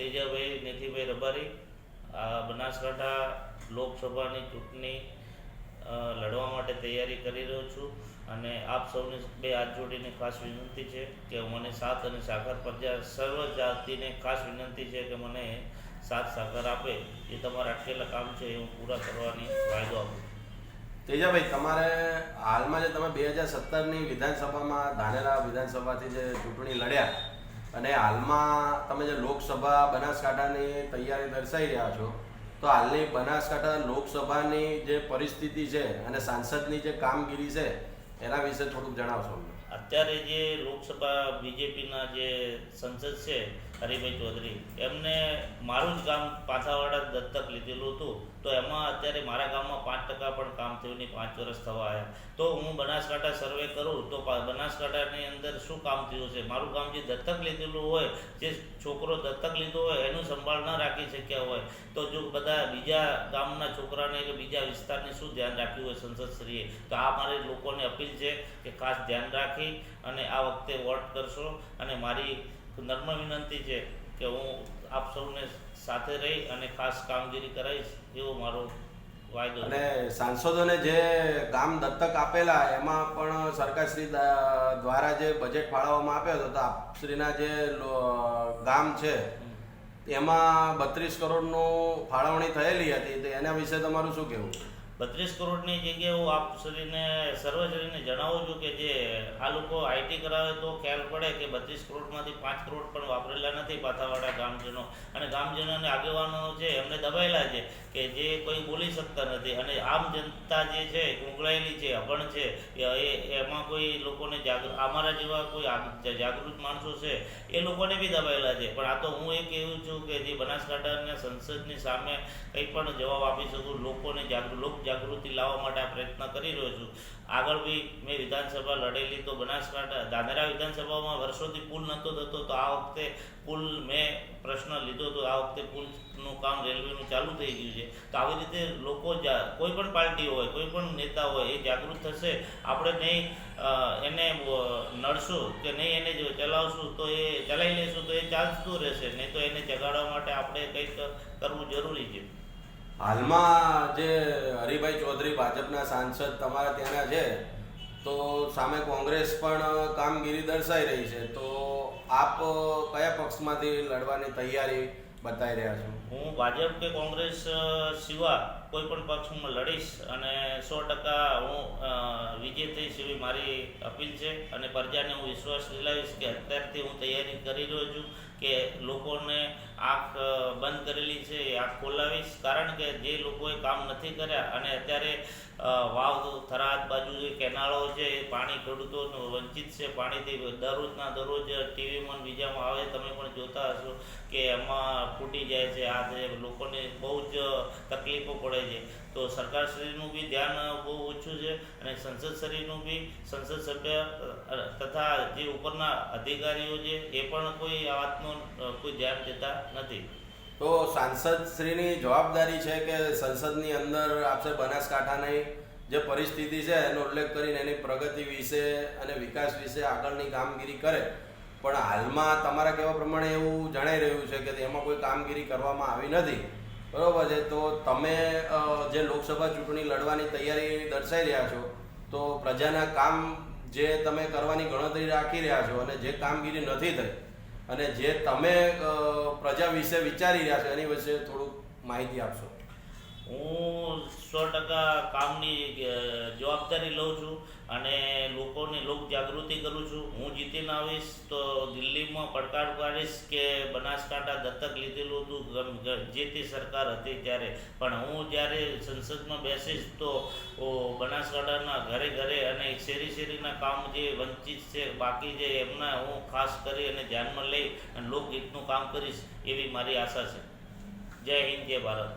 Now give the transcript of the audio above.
તેજાભાઈ નેથીભાઈ રબારી, આ બનાસકાંઠા લોકસભાની ચૂંટણી લડવા માટે તૈયારી કરી રહ્યો છું અને આપ સૌને બે હાથ જોડીને ખાસ વિનંતી છે કે મને સાથ અને સાકર પ્રજા સર્વ જાતિને ખાસ વિનંતી છે કે મને સાથ સાકર આપે. એ તમારા અટકેલા કામ છે, એ હું પૂરા કરવાની વાયદો આપું તેજાભાઈ, તમારે હાલમાં જે તમે બે હજાર સત્તરની વિધાનસભામાં ધાનેરા વિધાનસભાથી જે ચૂંટણી લડ્યા અને હાલમાં તમે જે લોકસભા બનાસકાંઠાની તૈયારી દર્શાવી રહ્યા છો, તો હાલની બનાસકાંઠા લોકસભાની જે પરિસ્થિતિ છે અને સાંસદની જે કામગીરી છે, એના વિશે થોડુંક જણાવશો અત્યારે જે લોકસભા બીજેપીના જે સંસદ છે, હરિભાઈ ચૌધરી, એમને મારું જ ગામ પાથાવાડા દત્તક લીધેલું હતું, તો એમાં અત્યારે મારા ગામમાં પાંચ ટકા પણ કામ થયું ને પાંચ વર્ષ થવા આવ્યા તો હું બનાસકાંઠા સર્વે કરું તો બનાસકાંઠાની અંદર શું કામ થયું છે? મારું કામ જે દત્તક લીધેલું હોય, જે છોકરો દત્તક લીધો હોય, એનું સંભાળ ન રાખી શક્યા હોય. તો જો બધા બીજા ગામના છોકરાને કે બીજા વિસ્તારને શું ધ્યાન રાખ્યું હોય સંસદશ્રીએ? તો આ મારી લોકોને અપીલ છે કે ખાસ ધ્યાન રાખી અને આ વખતે વોટ કરશો. અને મારી નર્મ વિનંતી છે કે હું આપ સૌને સાથે રહી અને ખાસ કામગીરી કરાવીશ એવો મારો અને સાંસદોને જે ગામ દત્તક આપેલા એમાં પણ સરકારશ્રી શ્રી દ્વારા જે બજેટ ફાળવવામાં આપ્યો હતો તો આપશ્રીના જે ગામ છે એમાં બત્રીસ કરોડનું ફાળવણી થયેલી હતી તો એના વિશે તમારું શું કહેવું? બત્રીસ કરોડની જગ્યાએ હું આપ શ્રીને સર્વશ્રીને જણાવું છું કે જે આ લોકો આઈટી કરાવે તો ખ્યાલ પડે કે બત્રીસ કરોડમાંથી પાંચ કરોડ પણ વાપરેલા નથી પાથાવાળા ગામજનો. અને ગામજનોને આગેવાનો છે એમને દબાયેલા છે કે જે કોઈ બોલી શકતા નથી. અને આમ જનતા જે છે, ઉંગળાયેલી છે, અભણ છે, એ એમાં કોઈ લોકોને જાગૃત અમારા જેવા કોઈ જાગૃત માણસો છે, એ લોકોને બી દબાયેલા છે. પણ આ તો હું એ કહેવું છું કે જે બનાસકાંઠાના સંસદની સામે કંઈ પણ જવાબ આપી શકું, લોકોને જાગૃત લોક જાગૃતિ લાવવા માટે આ પ્રયત્ન કરી રહ્યો છું. આગળ બી મેં વિધાનસભા લડેલી તો બનાસકાંઠા, દાદરા વિધાનસભામાં વર્ષોથી પુલ નહોતો થતો, તો આ વખતે પુલ મેં પ્રશ્ન લીધો તો આ વખતે પુલનું કામ રેલવેનું ચાલુ થઈ ગયું છે. તો આવી રીતે લોકો કોઈ પણ પાર્ટી હોય, કોઈ પણ નેતા હોય, એ જાગૃત થશે. આપણે નહીં એને નડશું કે નહીં એને જો ચલાવશું તો એ ચલાવી લેશું તો એ ચાલતું રહેશે. નહીં તો એને જગાડવા માટે આપણે કંઈક કરવું જરૂરી છે. હાલમાં જે હરિભાઈ ચૌધરી ભાજપના સાંસદ તમારા ત્યાંના છે, તો સામે કોંગ્રેસ પણ કામગીરી દર્શાઈ રહી છે. તો આપ કયા પક્ષમાંથી લડવાની તૈયારી બતાવી રહ્યા છો? હું ભાજપ કે કોંગ્રેસ સિવાય કોઈ પણ પક્ષમાં લડીશ અને સો ટકા હું વિજેતી થઈશ મારી અપીલ છે અને પ્રજાને હું વિશ્વાસ દિલાવીશ કે અત્યારથી હું તૈયારી કરી રહ્યો છું. કે લોકોને આંખ બંધ કરેલી છે, એ આંખ ખોલાવીશ. કારણ કે જે લોકોએ કામ નથી કર્યા અને અત્યારે વાવ થરાદ બાજુ જે કેનાળો છે, એ પાણી ખેડૂતોનું વંચિત છે. પાણીથી દરરોજના દરરોજ ટીવીમાં બીજામાં આવે, તમે પણ જોતા હશો કે એમાં ફૂટી જાય છે. આ લોકોને બહુ જ તકલીફો પડે છે. તો સરકારશ્રીનું બી ધ્યાન બહુ ઓછું છે અને સંસદશ્રીનું બી સંસદ સભ્ય તથા જે ઉપરના અધિકારીઓ છે, એ પણ કોઈ આ વાતનું કોઈ ધ્યાન દેતા નથી. તો સાંસદ શ્રીની જવાબદારી છે કે સંસદની અંદર આપશે બનાસકાંઠાની જે પરિસ્થિતિ છે એનો ઉલ્લેખ કરીને એની પ્રગતિ વિશે અને વિકાસ વિશે આગળની કામગીરી કરે. પણ હાલમાં તમારા કહેવા પ્રમાણે એવું જણાઈ રહ્યું છે કે એમાં કોઈ કામગીરી કરવામાં આવી નથી. બરોબર છે? તો તમે જે લોકસભા ચૂંટણી લડવાની તૈયારી દર્શાવી રહ્યા છો, તો પ્રજાના કામ જે તમે કરવાની ગણતરી રાખી રહ્યા છો અને જે કામગીરી નથી થઈ, અને જે તમે પ્રજા વિશે વિચારી રહ્યા છો એની વિશે થોડુંક માહિતી આપશો? હું સો ટકા કામની જવાબદારી લઉં છું અને લોકોને લોક જાગૃતિ કરું છું. હું જીતીને આવીશ તો દિલ્હીમાં પડકાર પાડીશ કે બનાસકાંઠા દત્તક લીધેલું હતું જે તે સરકાર હતી ત્યારે. પણ હું જ્યારે સંસદમાં બેસીશ તો બનાસકાંઠાના ઘરે ઘરે અને શેરી શેરીના કામ જે વંચિત છે, બાકી જે એમના હું ખાસ કરી અને ધ્યાનમાં લઈ અને લોકહિતનું કામ કરીશ એવી મારી આશા છે. જય હિન્દ, જય ભારત.